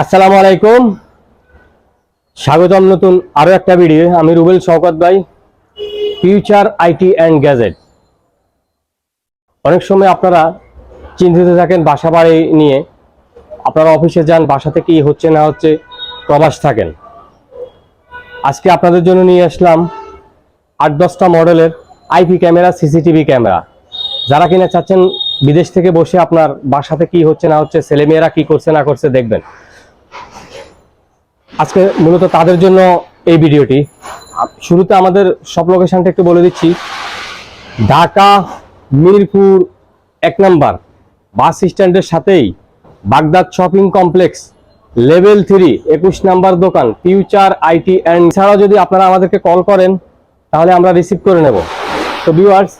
আসসালামু আলাইকুম। স্বাগতম নতুন আরও একটা ভিডিও আমি রুবেল শওকত ভাই ফিউচার আইটি অ্যান্ড গ্যাজেট অনেক সময় আপনারা চিন্তিত থাকেন বাসা বাড়ি নিয়ে। আপনারা অফিসে যান বাসাতে কি হচ্ছে না হচ্ছে প্রবাস থাকেন। আজকে আপনাদের জন্য নিয়ে আসলাম আট দশটা মডেলের আইপি ক্যামেরা সিসিটিভি ক্যামেরা। যারা কিনা চাচ্ছেন বিদেশ থেকে বসে আপনার বাসাতে কি হচ্ছে না হচ্ছে ছেলেমেয়েরা কি করছে না করছে দেখবেন। আজকে মূলত তাদের জন্য এই ভিডিওটি। শুরুতে আমাদের সব লোকেশনটা একটু বলে দিচ্ছি। ঢাকা, মিরপুর, এক নাম্বার। বাস স্ট্যান্ডের সাথেই Baghdad shopping complex, level three, একুশ নাম্বার দোকান, ফিউচার আইটি অ্যান্ড ছাড়াও যদি আপনারা আমাদেরকে কল করেন, তাহলে আমরা রিসিভ করে নেব। তো ভিউয়ার্স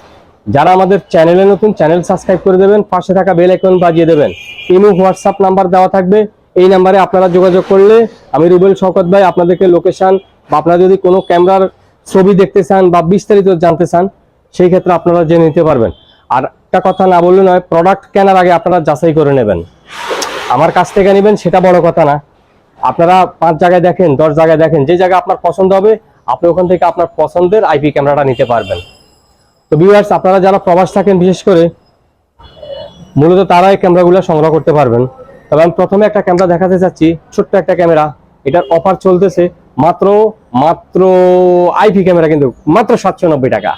যারা আমাদের চ্যানেলে নতুন চ্যানেল সাবস্ক্রাইব করে দেবেন, পাশে থাকা বেল আইকন বাজিয়ে দেবেন। ইমো হোয়াটসঅ্যাপ নাম্বার দেওয়া থাকবে। এই নাম্বারে আপনারা যোগাযোগ করলে আমি রুবেল শওকত ভাই আপনাদেরকে লোকেশন বা আপনারা যদি কোনো ক্যামেরার ছবি দেখতে চান বা বিস্তারিত জানতে চান, সেই ক্ষেত্রে আপনারা জেনে নিতে পারবেন। আর একটা কথা না বললে নয় প্রোডাক্ট কেনার আগে আপনারা যাচাই করে নেবেন। আমার কাছ থেকে নেবেন, সেটা বড় কথা না। আপনারা পাঁচ জায়গায় দেখেন, দশ জায়গায় দেখেন, যে জায়গা আপনার পছন্দ হবে, আপনি ওখান থেকে আপনার পছন্দের আইপি ক্যামেরাটা নিতে পারবেন। তো ভিউয়ার্স আপনারা যারা প্রবাস থাকেন, বিশেষ করে, মূলত তারা এই ক্যামেরাগুলো সংগ্রহ করতে পারবেন। তবে আমি প্রথমে একটা ক্যামেরা দেখাতে চাচ্ছি ছোট্ট একটা ক্যামেরা। এটার অফার চলতেছে মাত্র মাত্র আইপি ক্যামেরা কিন্তু মাত্র সাতশো নব্বই টাকা।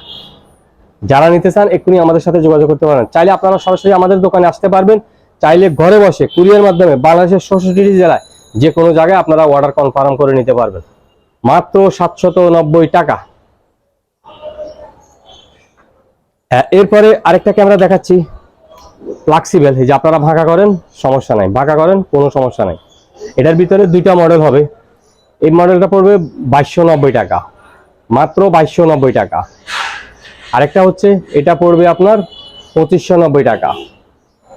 যারা নিতে চান এক্ষুনি আমাদের সাথে যোগাযোগ করতে পারেন। চাইলে আপনারা সরাসরি আমাদের দোকানে আসতে পারবেন চাইলে ঘরে বসে কুরিয়ার মাধ্যমে বাংলাদেশের ষষ্ঠটি জেলায় যে কোনো জায়গায় আপনারা অর্ডার কনফার্ম করে নিতে পারবেন। মাত্র সাতশত টাকা। হ্যাঁ, এরপরে আরেকটা ক্যামেরা দেখাচ্ছি। ফ্লাক্সিবেল এই যে আপনারা ভাঁকা করেন, সমস্যা নাই। ভাঁকা করেন, কোনো সমস্যা নাই। এটার ভিতরে দুইটা মডেল হবে। এই মডেলটা পড়বে বাইশশো টাকা। মাত্র বাইশশো টাকা। আরেকটা হচ্ছে, এটা পড়বে আপনার পঁচিশশো টাকা।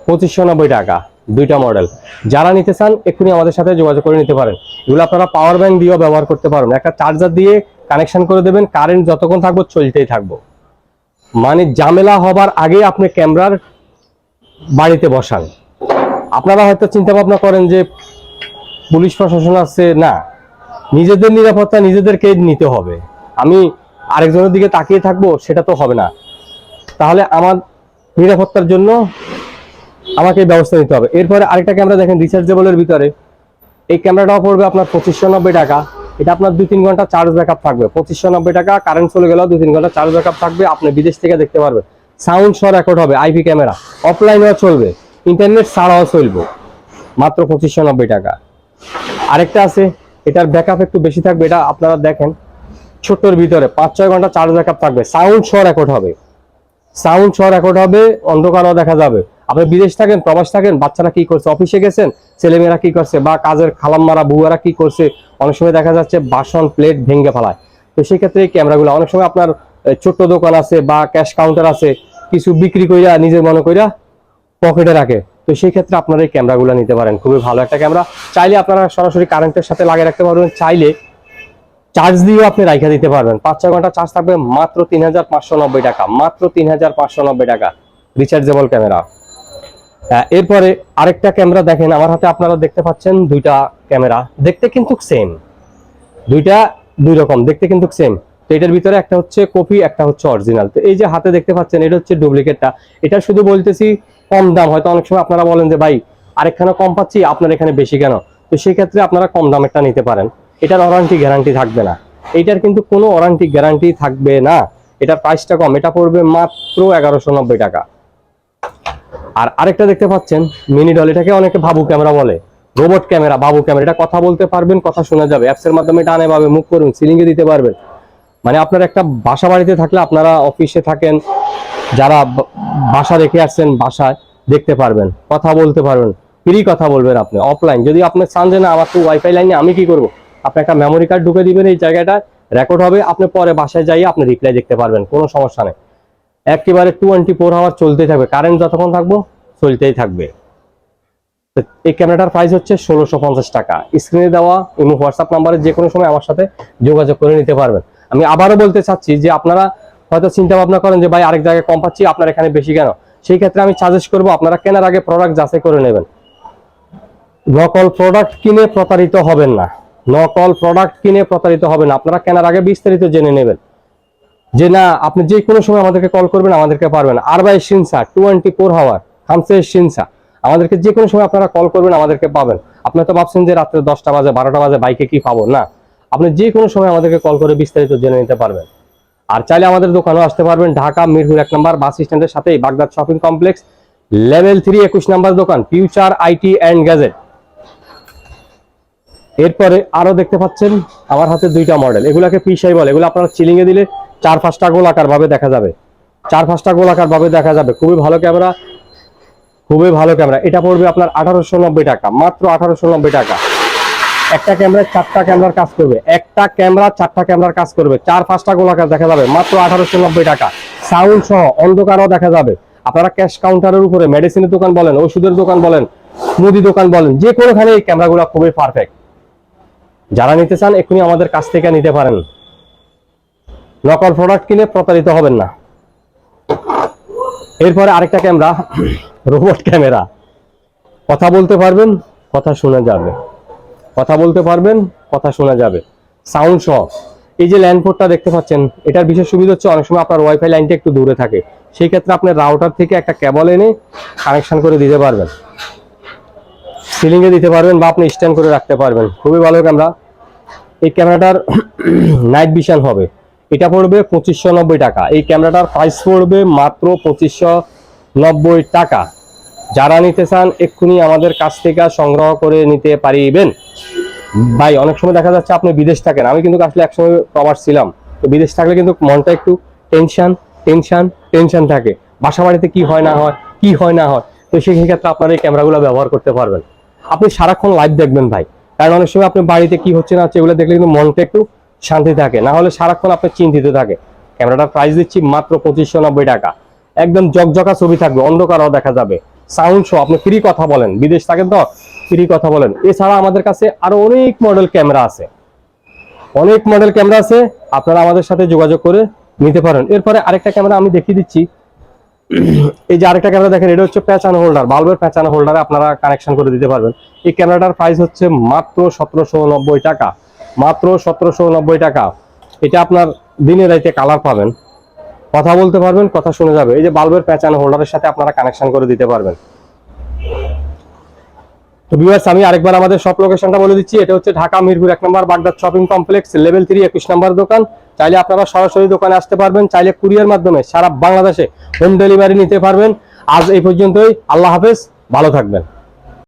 পঁচিশশো টাকা, দুইটা মডেল যারা নিতে চান, এক্ষুনি আমাদের সাথে যোগাযোগ করে নিতে পারেন। এগুলো আপনারা পাওয়ার ব্যাংক দিয়েও ব্যবহার করতে পারবেন। একটা চার্জার দিয়ে কানেকশন করে দেবেন কারেন্ট যতক্ষণ থাকব, চলতেই থাকব। মানে ঝামেলা হবার আগে আপনি ক্যামেরার বাড়িতে বসান। আপনারা হয়তো চিন্তা ভাবনা করেন যে পুলিশ প্রশাসন আছে, না। নিজেদের নিরাপত্তা, নিজেদেরকে নিতে হবে। আমি আরেকজনের দিকে তাকিয়ে থাকব, সেটা তো হবে না। তাহলে আমার নিরাপত্তার জন্য আমাকে ব্যবস্থা নিতে হবে। এরপরে আরেকটা ক্যামেরা দেখেন রিচার্জেবলের ভিতরে। এই ক্যামেরাটাও পড়বে আপনার পঁচিশশো নব্বই টাকা। এটা আপনার দুই তিন ঘণ্টা চার্জ ব্যাকআপ থাকবে। পঁচিশশো নব্বই টাকা কারেন্ট চলে গেলেও দুই তিন ঘণ্টা চার্জ ব্যাকআপ থাকবে। আপনি বিদেশ থেকে দেখতে পারবেন। সাউন্ড সহ রেকর্ড হবে আইপি ক্যামেরা অফলাইনেও চলবে ইন্টারনেট ছাড়াও চলবে, মাত্র পঁচিশশো নব্বই টাকা। আরেকটা আছে, এটার ব্যাকআপ একটু বেশি থাকবে, এটা আপনারা দেখেন, ছোট্টর ভিতরে পাঁচ ছয় ঘণ্টা চার্জ ব্যাকআপ থাকবে, সাউন্ড সহ রেকর্ড হবে। সাউন্ড সহ রেকর্ড হবে, অন্ধকারও দেখা যাবে। আপনি বিদেশ থাকেন, প্রবাস থাকেন, বাচ্চারা কি করছে, অফিসে গেছেন, ছেলেমেয়েরা কি করছে, বা কাজের খালাম্মারা, বুয়ারা কি করছে, অনেক সময় দেখা যাচ্ছে বাসন প্লেট ভেঙে ফেলায়। তো সেই ক্ষেত্রে এই ক্যামেরাগুলো অনেক সময় আপনার ছোট্ট দোকান আছে বা ক্যাশ কাউন্টার আছে কিছু বিক্রি কইরা, নিজের মনে কইরা পকেটে রাখে। তো সেই ক্ষেত্রে আপনারা এই ক্যামেরাগুলো নিতে পারেন। খুবই ভালো একটা ক্যামেরা। চাইলে আপনারা সরাসরি কারেন্টের সাথে লাগিয়ে রাখতে পারবেন। চাইলে চার্জ দিয়েও আপনি রাইখা দিতে পারবেন। পাঁচ, ছয় ঘণ্টা চার্জ থাকবে মাত্র তিন হাজার পাঁচশো নব্বই টাকা। মাত্র তিন হাজার পাঁচশো নব্বই টাকা। Rechargeable camera. এরপরে আরেকটা ক্যামেরা দেখেন। আমার হাতে আপনারা দেখতে পাচ্ছেন দুইটা ক্যামেরা। দেখতে কিন্তু সেম দুইটা দুই রকম। দেখতে কিন্তু সেম তো এটার ভিতরে একটা হচ্ছে কপি, একটা হচ্ছে অরিজিনাল তো এই যে হাতে দেখতে পাচ্ছেন, এটা হচ্ছে ডুপ্লিকেটটা এটা শুধু বলতেছি কম দাম। হয়তো অনেক সময় আপনারা বলেন যে, ভাই, আরেকখানে কম পাচ্ছি, আপনার এখানে বেশি কেন? তো সেই ক্ষেত্রে আপনারা কম দামেরটা নিতে পারেন। এটার ওয়ারান্টি গ্যারান্টি থাকবে না। এটার কিন্তু কোনো ওয়ারান্টি গ্যারান্টি থাকবে না। এটার প্রাইসটা কম। এটা পড়বে মাত্র এগারোশো নব্বই টাকা। আর আরেকটা দেখতে পাচ্ছেন মিনি ডল এটাকে অনেকে ভাবু ক্যামেরা বলে। রোবট ক্যামেরা বাবু ক্যামেরা এটা কথা বলতে পারবেন, কথা শোনা যাবে। অ্যাপসের মাধ্যমে ডানে পাবে, মুখ করুন সিলিংয়ে দিতে পারবেন। মানে আপনার একটা বাসা বাড়িতে থাকলে আপনারা অফিসে থাকেন, যারা বাসা রেখে আসছেন বাসায়, দেখতে পারবেন, কথা বলতে পারবেন ফ্রি কথা বলবেন আপনি অফলাইন যদি আপনি চান যে না, আমার তো ওয়াইফাই লাইনে আমি কি করব? আপনি একটা মেমোরি কার্ড ঢুকে দিবেন এই জায়গাটা রেকর্ড হবে, আপনি পরে বাসায় যাই আপনি রিপ্লাই দেখতে পারবেন, কোনো সমস্যা নেই। একেবারে টোয়েন্টি ফোর আওয়ার চলতেই থাকবে কারেন্ট যতক্ষণ থাকব, চলতেই থাকবে। এই ক্যামেরাটার প্রাইস হচ্ছে ষোলোশো টাকা। স্ক্রিনে দেওয়া ইমো হোয়াটসঅ্যাপ নাম্বারে যে কোনো সময় আমার সাথে যোগাযোগ করে নিতে পারবেন। আমি আবারও বলতে চাচ্ছি যে আপনারা হয়তো চিন্তা ভাবনা করেন যে, ভাই, আরেক জায়গায় কম পাচ্ছি, আপনার এখানে বেশি কেন? সেই ক্ষেত্রে আমি সাজেস্ট করব, আপনারা কেনার আগে প্রোডাক্ট যাচাই করে নেবেন। নকল প্রোডাক্ট কিনে প্রতারিত হবেন না। নকল প্রোডাক্ট কিনে প্রতারিত হবেন আপনারা কেনার আগে বিস্তারিত জেনে নেবেন। যে না, আপনি যে কোনো সময় আমাদেরকে কল করবেন, আমাদেরকে পারবেন। আর বাই সিনসা, টোয়েন্টি ফোর হাওয়ার, খামসে সিনসা। আমাদেরকে যে কোনো সময় আপনারা কল করবেন, আমাদেরকে পাবেন। আপনারা তো ভাবছেন যে রাত্রে দশটা বাজে, বারোটা বাজে, বাইকে কি পাবো? না। আপনি যে কোনো সময় আমাদেরকে কল করে বিস্তারিত জেনে নিতে পারবেন। আর চাইলে আমাদের দোকানেও আসতে পারবেন, ঢাকা, মিরপুর এক নম্বর, বাস স্ট্যান্ডের সাথেই Baghdad shopping complex level three একুশ নাম্বার দোকান ফিউচার আইটি অ্যান্ড গ্যাজেট এরপরে আরও দেখতে পাচ্ছেন, আমার হাতে দুইটা মডেল এগুলাকে পিসাই বলে, এগুলো আপনারা চিলিং এ দিলে চার পাঁচটা গোলাকার ভাবে দেখা যাবে। চার পাঁচটা গোলাকার ভাবে দেখা যাবে, খুবই ভালো ক্যামেরা খুবই ভালো ক্যামেরা এটা পড়বে আপনার আঠারোশো নব্বই টাকা, মাত্র আঠারোশো নব্বই টাকা। একটা ক্যামেরা চারটা ক্যামেরার কাজ করবে। একটা ক্যামেরা চারটা ক্যামেরার কাজ করবে। চার, পাঁচটা গোলাকার দেখা যাবে। মাত্র আঠারোশো নব্বই টাকা। সাউন্ড সহ অন্ধকারও দেখা যাবে। আপনারা ক্যাশ কাউন্টারের উপরে মেডিসিনের দোকান বলেন, ওষুধের দোকান বলেন, মুদি দোকান বলেন, যে কোনোখানে এই ক্যামেরাগুলো খুবই পারফেক্ট যারা নিতে চান, এক্ষুনি আমাদের কাছ থেকে নিতে পারেন। নকল প্রোডাক্ট কিনে প্রতারিত হবেন না। এরপরে আরেকটা ক্যামেরা রোবট ক্যামেরা কথা বলতে পারবেন, কথা শোনা যাবে। কথা বলতে পারবেন, কথা শোনা যাবে। সাউন্ড সহ। এই যে ল্যান্ড পোর্টটা দেখতে পাচ্ছেন, এটার বিশেষ সুবিধা হচ্ছে অনেক সময় আপনার ওয়াইফাই লাইনটা একটু দূরে থাকে। সেই ক্ষেত্রে আপনি রাউটার থেকে একটা কেবল এনে কানেকশন করে দিতে পারবেন। সিলিংয়ে দিতে পারবেন বা আপনি স্ট্যান্ড করে রাখতে পারবেন। খুবই ভালো ক্যামেরা এই ক্যামেরাটার নাইট ভিশন হবে। এটা পড়বে পঁচিশশো টাকা। এই ক্যামেরাটার প্রাইস পড়বে মাত্র পঁচিশশো টাকা। যারা নিতে চান, এক্ষুনি আমাদের কাছ থেকে সংগ্রহ করে নিতে পারিবেন। ভাই, অনেক সময় দেখা যাচ্ছে আপনি বিদেশ থাকেন। আমি কিন্তু আসলে একসময় প্রবাস ছিলাম। তো বিদেশ থাকলে কিন্তু মনটা একটু টেনশন টেনশন টেনশন থাকে। বাসা বাড়িতে কি হয় না হয়, কি হয় না হয়, তো সেই ক্ষেত্রে আপনারা এই ক্যামেরাগুলো ব্যবহার করতে পারবেন। আপনি সারাক্ষণ লাইভ দেখবেন ভাই। কারণ অনেক সময় আপনি বাড়িতে কি হচ্ছে না হচ্ছে এগুলো দেখলে কিন্তু মনটা একটু শান্তি থাকে। না হলে সারাক্ষণ আপনি চিন্তিত থাকে। ক্যামেরাটার প্রাইস দিচ্ছি মাত্র পঁচিশশো নব্বই টাকা। একদম জকজকা ছবি থাকবে, অন্ধকারও দেখা যাবে। সাউন্ড শো, আপনি ফ্রি কথা বলেন, বিদেশ থাকেন তো, ফ্রি কথা বলেন। এছাড়া আমাদের কাছে আরও অনেক মডেল ক্যামেরা আছে। অনেক মডেল ক্যামেরা আছে, আপনারা আমাদের সাথে যোগাযোগ করে নিতে পারেন। এরপরে আরেকটা ক্যামেরা আমি দেখিয়ে দিচ্ছি। এই যে আরেকটা ক্যামেরা দেখেন, এটা হচ্ছে প্যাচানো হোল্ডার বাল্বের প্যাচানো হোল্ডারে আপনারা কানেকশন করে দিতে পারবেন। এই ক্যামেরাটার প্রাইস হচ্ছে মাত্র সতেরোশো নব্বই টাকা। মাত্র সতেরোশো নব্বই টাকা। এটা আপনার দিনে রাইতে কালার পাবেন। কথা বলতে পারবেন, কথা শুনে যাবে। এই যে বাল্বের প্যাচানো হোল্ডারের সাথে আপনারা কানেকশন করে দিতে পারবেন। তো ভিউয়ার্স আমি আরেকবার আমাদের শপ লোকেশনটা বলে দিচ্ছি। এটা হচ্ছে ঢাকা মিরপুর এক number Baghdad shopping complex level three একুশ নম্বর দোকান। চাইলে আপনারা সরাসরি দোকানে আসতে পারবেন, চাইলে কুরিয়ার মাধ্যমে সারা বাংলাদেশে হোম ডেলিভারি নিতে পারবেন। আজ এই পর্যন্তই, আল্লাহ হাফেজ, ভালো থাকবেন।